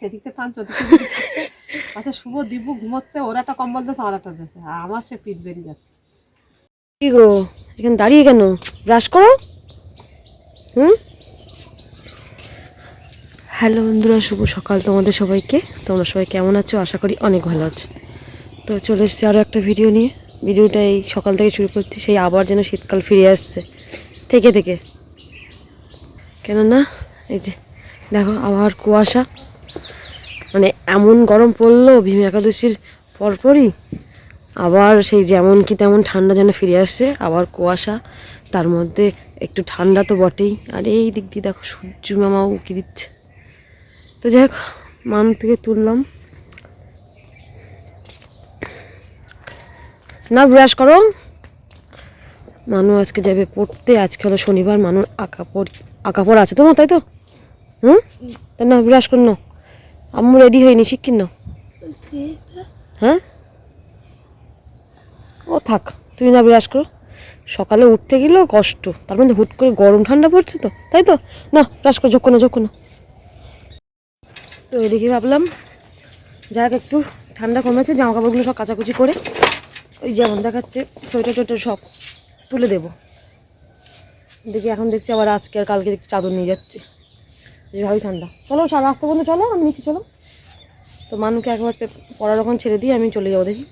সেদিক থেকে দিচ্ছে। পাশে শুভ ঘুমোচ্ছে, ওরা একটা কম্বল আমার একটা আর সে পিঠ বেরিয়ে যাচ্ছে। গো, এখানে দাঁড়িয়ে কেন? ব্রাশ করো। হুম? হ্যালো বন্ধুরা, শুভ সকাল তোমাদের সবাইকে। তোমরা সবাই কেমন আছো? আশা করি অনেক ভালো আছো। তো চলে এসেছি আরও একটা ভিডিও নিয়ে। ভিডিওটা এই সকাল থেকে শুরু করছি, সেই আবার যেন শীতকাল ফিরে আসছে। থেকে থেকে। কেননা, এই যে দেখো, আবার কুয়াশা। মানে এমন গরম পড়ল, ভীম একাদশীর পরপরই। আবার সেই যেমন কি তেমন ঠান্ডা যেন ফিরে আসছে, আবার কুয়াশা। তার মধ্যে একটু ঠান্ডা তো বটেই। আর এই দিক দিয়ে দেখো, সূর্য মামা উকি দিচ্ছে। তো যাই হোক, মান থেকে তুললাম। না ব্রাশ করো। মানু আজকে যাবে পড়তে। আজকে হলো শনিবার, মানুর আঁকা পড় আঁকা পড়া আছে তোমার তাই তো? হুম? না ব্রাশ কর না। আম্মু রেডি হয়নি শিক্ষিন না। হ্যাঁ? ও থাক, তুমি না বিরাজ করো। সকালে উঠতে গেলেও কষ্ট, তার মধ্যে হুট করে গরম ঠান্ডা পড়ছে তো, তাই তো? না ব্রাশ করো যোগ্য না যোগ্য না। তো এদিকে ভাবলাম, যাক একটু ঠান্ডা কমেছে জামা কাপড়গুলো সব কাচাকুচি করে, ওই যেমন দেখাচ্ছে, সোয়েটার টোয়েটার সব তুলে দেবো। দেখি এখন দেখছি আবার আজকে আর কালকে দেখছি চাদর নিয়ে যাচ্ছে। ভালোই ঠান্ডা। চলো সারা রাস্তা পর্যন্ত চলো, আমি নিচে চলো। তো মানুষকে একবার পড়ার ওখানে ছেড়ে দিয়ে আমি চলে যাব, দেখি।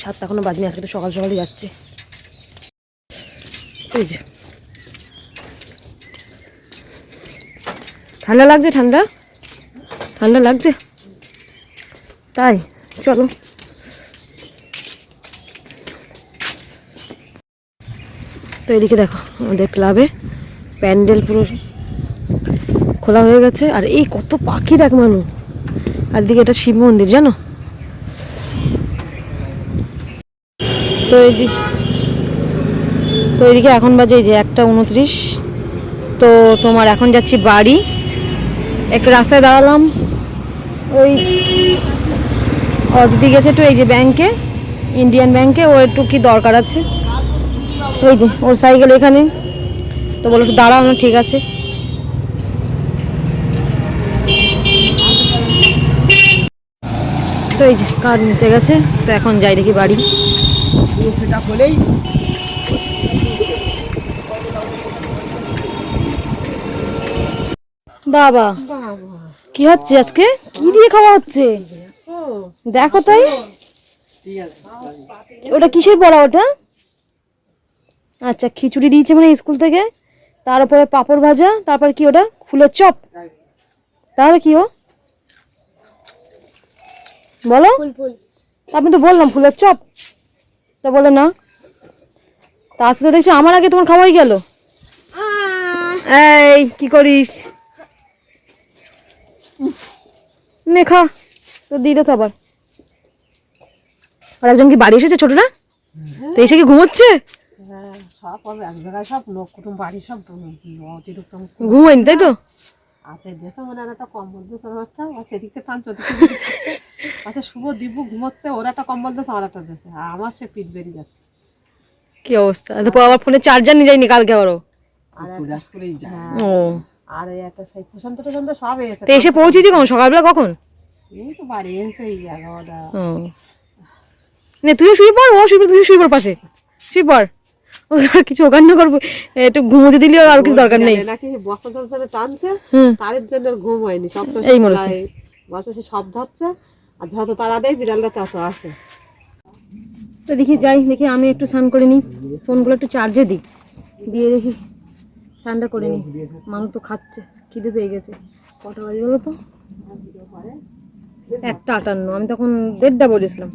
সাতটা এখনও বাজনি, আজকে তো সকাল সকালই যাচ্ছে। ঠান্ডা লাগছে, ঠান্ডা? ঠান্ডা লাগছে? তাই, চলো। তো এদিকে দেখো, আমাদের ক্লাবে প্যান্ডেল পুরো খোলা হয়ে গেছে। আর এই কত পাখি দেখ মানু। আর দিকে এটা শিব মন্দির, জানো? তো এদিকে তো এদিকে এখন বাজে যে একটা উনত্রিশ। তো তোমার এখন যাচ্ছি বাড়ি। একটু রাস্তায় দাঁড়ালাম। ওই অদিতি গেছে একটু এই যে ব্যাংকে ইন্ডিয়ান ব্যাংকে ও একটু কি দরকার আছে? ওই যে, ওর সাইকেল এখানে। তো বলো একটু দাঁড়াও ঠিক আছে। তো এই যে কাজ নিচে গেছে? তো এখন যাই দেখি বাড়ি। সেটা হলেই বাবা কি হচ্ছে আজকে? কি দিয়ে খাওয়া হচ্ছে? দেখো তাই। ওটা কিসের পড়া ওটা? আচ্ছা খিচুড়ি দিয়েছে মানে স্কুল থেকে। তার উপরে পাঁপড় ভাজা তারপর কি ওটা? ফুলের চপ। তাহলে কি ও? বলো? আমি তো বললাম ফুলের চপ। তা বলে না। তা আজকে দেখছি আমার আগে তোমার খাওয়াই গেল। এই কি করিস? নে খা। তো দিয়ে দে তো আবার। আর একজন কি বাড়ি এসেছে ছোটরা? তো এসে কি ঘুমোচ্ছে? হ্যাঁ সব এক জায়গায় সব লোক কুটুম বাড়ি সব ঘুমোয়নি তাই তো? হাতে দিয়েছে মনে হয় একটা কম্বল দিয়েছে আমার একটা আর সেদিক থেকে দিচ্ছে। পাশে শুভ দিব্য ঘুমোচ্ছে ওরা একটা কম্বল দিয়েছে আমার একটা দিয়েছে আর আমার সে পিঠ বেরিয়ে যাচ্ছে। কি অবস্থা? তারপর আবার ফোনে চার্জার নিয়ে যায়নি কালকে আবারও? হ্যাঁ, ও। আর এই একটা সেই প্রশান্ত টশান্ত সব এসেছে তো এসে পৌঁছেছি কখন? সকালবেলা কখন? এই তো বাড়ি এসে এগারোটা। ও। নে তুইও শুয়ে পড় ও শুয়ে পড় তুই শুয়ে পড় পাশে। শুয়ে পড়। ও আর কিছু ওখানে করব। একটু ঘুমোতে দিলে আর কিছু দরকার নেই। নাকি বস্তা ধরে ধরে টানছে? হুম। তার জন্য ঘুম হয়নি। সব এই মরেছে। বস্তা সে সব ধরছে আর যত তারা দেয় বিড়ালটা চাষো আসে। তো দেখি যাই দেখি আমি একটু স্নান করে নিই। ফোনগুলো একটু চার্জে দিই। দিয়ে দেখি স্নানটা করে নিই। মানুষ তো খাচ্ছে খিদে পেয়ে গেছে। কটা বাজে বলো তো? একটা আটান্ন। আমি তখন দেড়টা বলেছিলাম।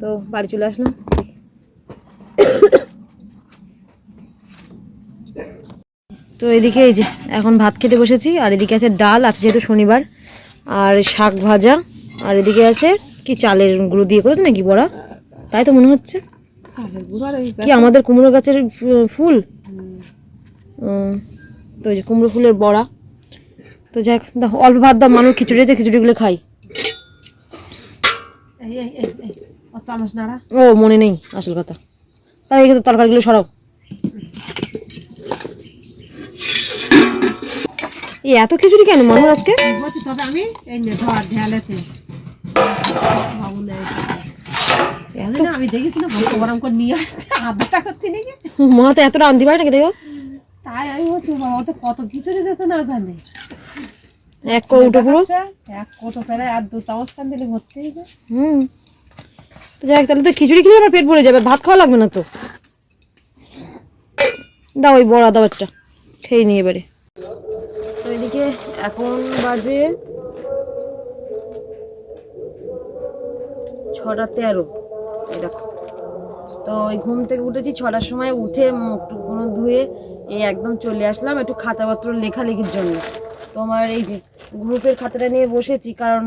তো বাড়ি চলে আসলাম তো এদিকে এই যে এখন ভাত খেতে বসেছি আর এদিকে আছে ডাল আছে যেহেতু শনিবার আর শাক ভাজা আর এদিকে আছে কি চালের গুঁড়ো দিয়ে করেছে নাকি বড়া? তাই তো মনে হচ্ছে। কি আমাদের কুমড়ো গাছের ফুল? তো ওই যে কুমড়ো ফুলের বড়া। তো যাক অল্প ভাত দাও মানুষ খিচুড়ি আছে খিচুড়িগুলো খাই। ও মনে নেই আসল কথা। তাই তরকারিগুলো সরাও। এই এত খিচুড়ি কেন মানুষ আজকে? তবে আমি না গরম করে নিয়ে আসতে আধা করতে নাকি মা তো পারে নাকি দেখো? তাই আমি বলছি বাবা তো কত খিচুড়ি দিতে না জানে। এক কৌটো পুরো? এক কোটো আর দু চামচ খান দিলে ভর্তি হয়ে। হুম। তো যাই তাহলে তো খিচুড়ি খেলে আবার পেট ভরে যাবে ভাত খাওয়া লাগবে না তো। দাও ওই বড় বাচ্চা খেয়ে নিয়ে এবারে। এখন বাজে ছটা তেরো। দেখো। তো ওই ঘুম থেকে উঠেছি, ছটার সময় উঠে মুখ টুকগুলো ধুয়ে এই একদম চলে আসলাম একটু খাতাপত্র লেখালেখির জন্য। তোমার এই যে গ্রুপের খাতাটা নিয়ে বসেছি, কারণ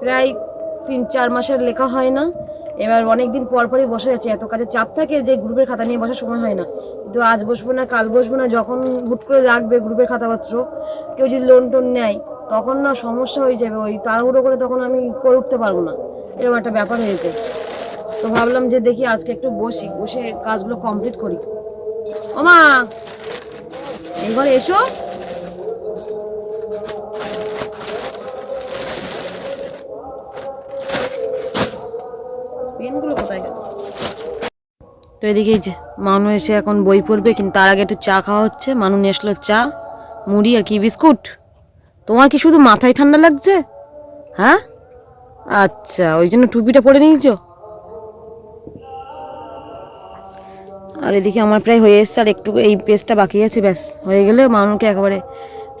প্রায় তিন চার মাসের লেখা হয় না। এবার অনেক দিন পর পরই বসে যাচ্ছে। এত কাজে চাপ থাকে যে গ্রুপের খাতা নিয়ে বসার সময় হয় না। কিন্তু আজ বসবো না, কাল বসবো না, যখন হুট করে লাগবে গ্রুপের খাতাপত্র, কেউ যদি লোন টোন নেয়, তখন না সমস্যা হয়ে যাবে। ওই তাড়াহুড়ো করে তখন আমি করে উঠতে পারব না। এরকম একটা ব্যাপার হয়েছে তো ভাবলাম যে দেখি আজকে একটু বসি, বসে কাজগুলো কমপ্লিট করি। ওমা! এবার এসো। তো এদিকে যে, মানু এসে এখন বই পড়বে, কিন্তু তার আগে একটু চা খাওয়া হচ্ছে। মানু নিয়ে আসলো চা, মুড়ি আর কি বিস্কুট। তোমার কি শুধু মাথায় ঠান্ডা লাগছে? হ্যাঁ? আচ্ছা ওই জন্য টুপিটা পরে নিয়েছো? আর এদিকে আমার প্রায় হয়ে এসছে, আর একটু এই পেজটা বাকি আছে, ব্যাস। হয়ে গেলে মানুষকে একেবারে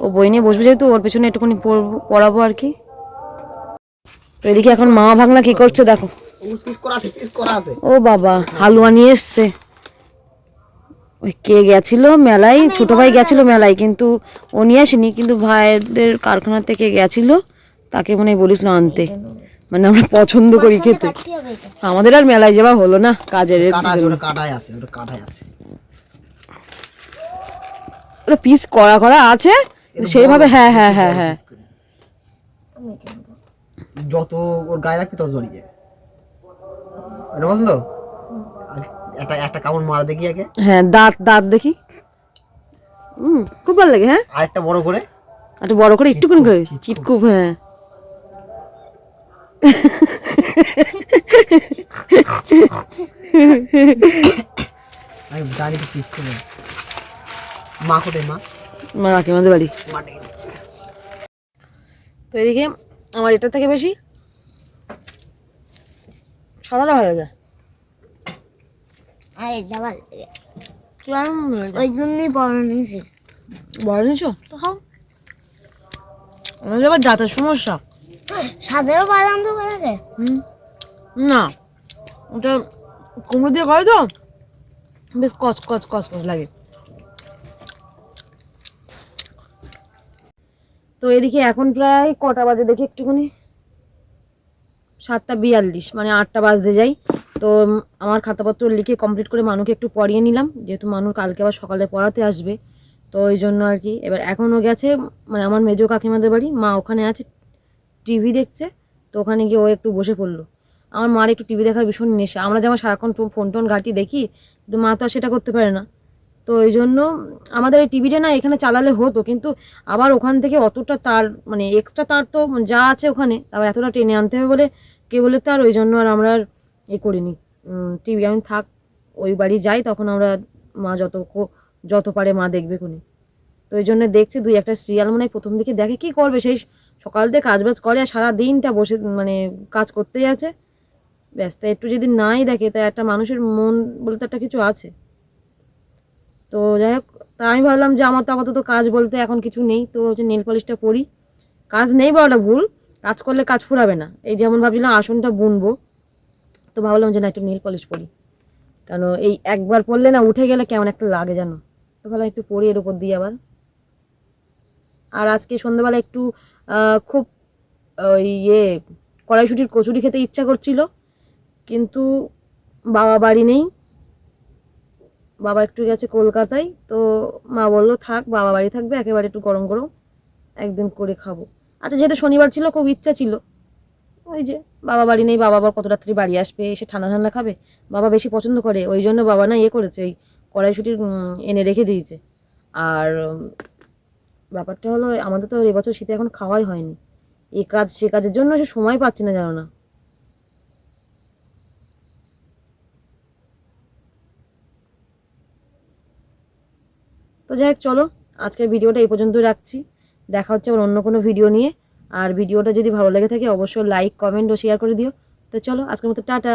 ও বই নিয়ে বসবে যেহেতু, ওর পেছনে একটুখানি পড়ব আর কি। তো এদিকে এখন মা ভাগনা কি করছে, দেখো। ও বাবা হালুয়া নিয়ে এসছে। ওই কে গেছিল মেলায়? ছোট ভাই গেছিল মেলায় কিন্তু ও নিয়ে আসেনি কিন্তু ভাইদের কারখানা থেকে গেছিল। তাকে মনে হয় বলিস আনতে। মানে আমরা পছন্দ করি খেতে। আমাদের আর মেলায় যাওয়া হলো না কাজের কাটা আছে ওটা কাটাই আছে ওটা কাটাই আছে। পিস করা করা আছে। সেইভাবে হ্যাঁ হ্যাঁ হ্যাঁ হ্যাঁ। যত ওর গায়ে রাখবি তত জড়িয়ে এটা পছন্দ? একটা একটা কামড় মারা দেখি আগে। হ্যাঁ দাঁত দাঁত দেখি। হুম খুব ভালো লাগে হ্যাঁ? আর একটা বড় করে। একটু বড় করে একটুখানি করে। চিটকুপ। হ্যাঁ। আমি জানি তো চিপ করে মা কোথায় মা? মা কাকিমাদের বাড়ি। মা তো এদিকে আমার এটা থেকে বেশি। সাদাটা ভালো লাগে আর কেমন ওই জন্যই বড় নিয়েছি। বড় তো খাও আমাদের আবার দাঁতের সমস্যা। বাদাম তো লাগে না ওটা কুমড়ো দিয়ে করে তো বেশ কচ কচ কচ কচ লাগে। তো এদিকে এখন প্রায় কটা বাজে দেখি একটুখানি। সাতটা বিয়াল্লিশ মানে আটটা বাজতে যাই। তো আমার খাতাপত্র লিখে কমপ্লিট করে মানুকে একটু পড়িয়ে নিলাম। যেহেতু মানুষ কালকে আবার সকালে পড়াতে আসবে, তো ওই জন্য আর কি। এবার এখনও গেছে মানে আমার মেজো কাকিমাদের বাড়ি। মা ওখানে আছে, টিভি দেখছে, তো ওখানে গিয়ে ও একটু বসে পড়ল। আমার মার একটু টিভি দেখার ভীষণ নেশা। আমরা যেমন সারাক্ষণ ফোন টোন ঘাটি দেখি, কিন্তু মা তো আর সেটা করতে পারে না। তো ওই জন্য আমাদের এই টিভিটা না এখানে চালালে হতো, কিন্তু আবার ওখান থেকে অতটা তার মানে এক্সট্রা তার তো যা আছে ওখানে আবার এতটা টেনে আনতে হবে বলে কেবলের তার, ওই জন্য আর আমরা আর এ করিনি। টিভি আমি থাক, ওই বাড়ি যাই, তখন আমরা মা যত যত পারে মা দেখবে কোনি তো ওই জন্য দেখছি দুই একটা সিরিয়াল মনে হয় প্রথম দিকে দেখে কি করবে, সেই সকাল থেকে কাজ বাজ করে আর সারা দিনটা বসে মানে কাজ করতেই আছে। ব্যাস তা একটু যদি নাই দেখে তা একটা মানুষের মন বলতে একটা কিছু আছে। তো যাই হোক, তা আমি ভাবলাম যে আমার তো আপাতত কাজ বলতে এখন কিছু নেই, তো হচ্ছে নেল পলিশটা পরি। কাজ নেই বলাটা ভুল, কাজ করলে কাজ ফুরাবে না। এই যেমন ভাবছিলাম আসনটা বুনবো, তো ভাবলাম যে না একটু নেল পলিশ পরি। কেন এই একবার পরলে না উঠে গেলে কেমন একটা লাগে জানো? তো ভাবলাম একটু পরি এর উপর দিয়ে আবার। আর আজকে সন্ধ্যাবেলা একটু খুব ওই ইয়ে কড়াইশুটির কচুরি খেতে ইচ্ছা করছিল, কিন্তু বাবা বাড়ি নেই বাবা একটু গেছে কলকাতায়, তো মা বলল, থাক, বাবা বাড়ি থাকবে, একেবারে একটু গরম গরম একদিন করে খাব। আচ্ছা যেহেতু শনিবার ছিল, খুব ইচ্ছা ছিল। ওই যে, বাবা বাড়ি নেই, বাবা আবার কত রাত্রি বাড়ি আসবে, এসে ঠান্ডা ঠান্ডা খাবে। বাবা বেশি পছন্দ করে, ওই জন্য বাবা না ইয়ে করেছে, ওই কড়াইশুটির এনে রেখে দিয়েছে। আর ব্যাপারটা হলো, আমাদের তো এবছর শীতে এখন খাওয়াই হয়নি। এ কাজ, সে কাজের জন্য সে সময় পাচ্ছি না, জানো না। তো যাই হোক, চলো, আজকের ভিডিওটা এই পর্যন্ত রাখছি। দেখা হচ্ছে আবার অন্য কোনো ভিডিও নিয়ে। আর ভিডিওটা যদি ভালো লেগে থাকে, অবশ্যই লাইক কমেন্ট ও শেয়ার করে দিও। তো চলো, আজকের মতো টাটা।